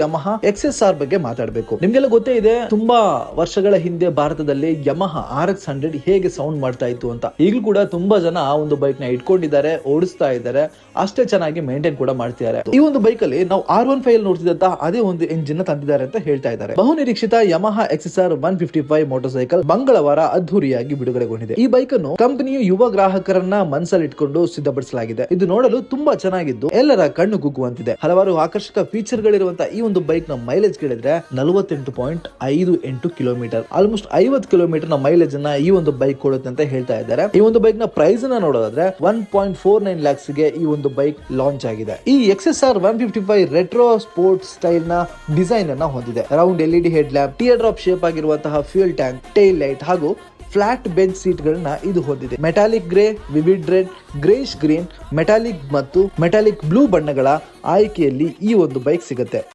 Yamaha X R ಬಗ್ಗೆ ಮಾತಾಡಬೇಕು. ನಿಮ್ಗೆಲ್ಲ ಗೊತ್ತೇ ಇದೆ, ತುಂಬಾ ವರ್ಷಗಳ ಹಿಂದೆ ಭಾರತದಲ್ಲಿ ಯಮಹ ಆರ್ ಎಕ್ಸ್ ಹಂಡ್ರೆಡ್ ಹೇಗೆ ಸೌಂಡ್ ಮಾಡ್ತಾ ಇತ್ತು ಅಂತ. ಈಗಲೂ ಕೂಡ ತುಂಬಾ ಜನ ಆ ಒಂದು ಬೈಕ್ನ ಇಟ್ಕೊಂಡಿದ್ದಾರೆ, ಓಡಿಸ್ತಾ ಇದ್ದಾರೆ, ಅಷ್ಟೇ ಚೆನ್ನಾಗಿ ಮೇಂಟೈನ್ ಕೂಡ ಮಾಡ್ತಿದ್ದಾರೆ. ಈ ಒಂದು ಬೈಕ್ ಅಲ್ಲಿ ನಾವು ಆರ್ ಒನ್ ಫೈವ್ ನೋಡ್ತಿದ್ದಂತ ಅದೇ ಒಂದು ಎಂಜಿನ್ ತಂದಿದ್ದಾರೆ ಅಂತ ಹೇಳ್ತಾ ಇದ್ದಾರೆ. ಬಹು ನಿರೀಕ್ಷಿತ Yamaha X R one fifty five motorcycle ಮಂಗಳವಾರ ಅದ್ದೂರಿಯಾಗಿ ಬಿಡುಗಡೆಗೊಂಡಿದೆ. ಈ ಬೈಕ್ ಅನ್ನು ಕಂಪನಿಯು ಯುವ ಗ್ರಾಹಕರನ್ನ ಮನಸ್ಸಲ್ಲಿಟ್ಕೊಂಡು ಸಿದ್ಧಪಡಿಸಲಾಗಿದೆ. ಇದು ನೋಡಲು ತುಂಬಾ ಚೆನ್ನಾಗಿದ್ದು, ಎಲ್ಲರ ಕಣ್ಣು ಕುಗ್ಗುವಂತಿದೆ. ಹಲವಾರು ಆಕರ್ಷಕ ಫೀಚರ್ ಗಳಿರುವಂತಹ ಈ ಒಂದು ಬೈಕ್ನ ಮೈಲೇಜ್ ಕೇಳಿದ್ರೆ ನಲವತ್ತೆಂಟು ಪಾಯಿಂಟ್ ಐದು ಎಂಟು ಕಿಲೋಮೀಟರ್ ಆಲ್ಮೋಸ್ಟ್ ಐವತ್ತು ಕಿಲೋಮೀಟರ್ನ ಮೈಲೇಜ್ ಅನ್ನ ಈ ಒಂದು ಬೈಕ್ ಕೊಡುತ್ತೆ ಅಂತ ಹೇಳ್ತಾ ಇದ್ದಾರೆ. ಈ ಒಂದು ಬೈಕ್ನ ಪ್ರೈಸ್ನ ನೋಡೋದಾದ್ರೆ ಒನ್ ಪಾಯಿಂಟ್ ಫೋರ್ ನೈನ್ ಲ್ಯಾಕ್ಸ್ಗೆ ಈ ಒಂದು ಬೈಕ್ ಲಾಂಚ್ ಆಗಿದೆ. ಈ X S R one fifty five retro sport ಸ್ಟೈಲ್ನ design ಅನ್ನ ಹೊಂದಿದೆ. Round L D head lamp tear drop shape ಆಗಿರುವಂತಹ ಫ್ಯೂಲ್ ಟ್ಯಾಂಕ್ ಟೈಲ್ ಲೈಟ್ ಹಾಗೂ ಫ್ಲಾಟ್ ಬೆಂಚ್ ಸೀಟ್ ಗಳನ್ನ ಇದು ಹೊಂದಿದೆ. Metallic grey vivid red greyish green metallic ಮತ್ತು metallic blue ಬಣ್ಣಗಳ ಆಯ್ಕೆಯಲ್ಲಿ ಈ ಒಂದು ಬೈಕ್ ಸಿಗುತ್ತೆ.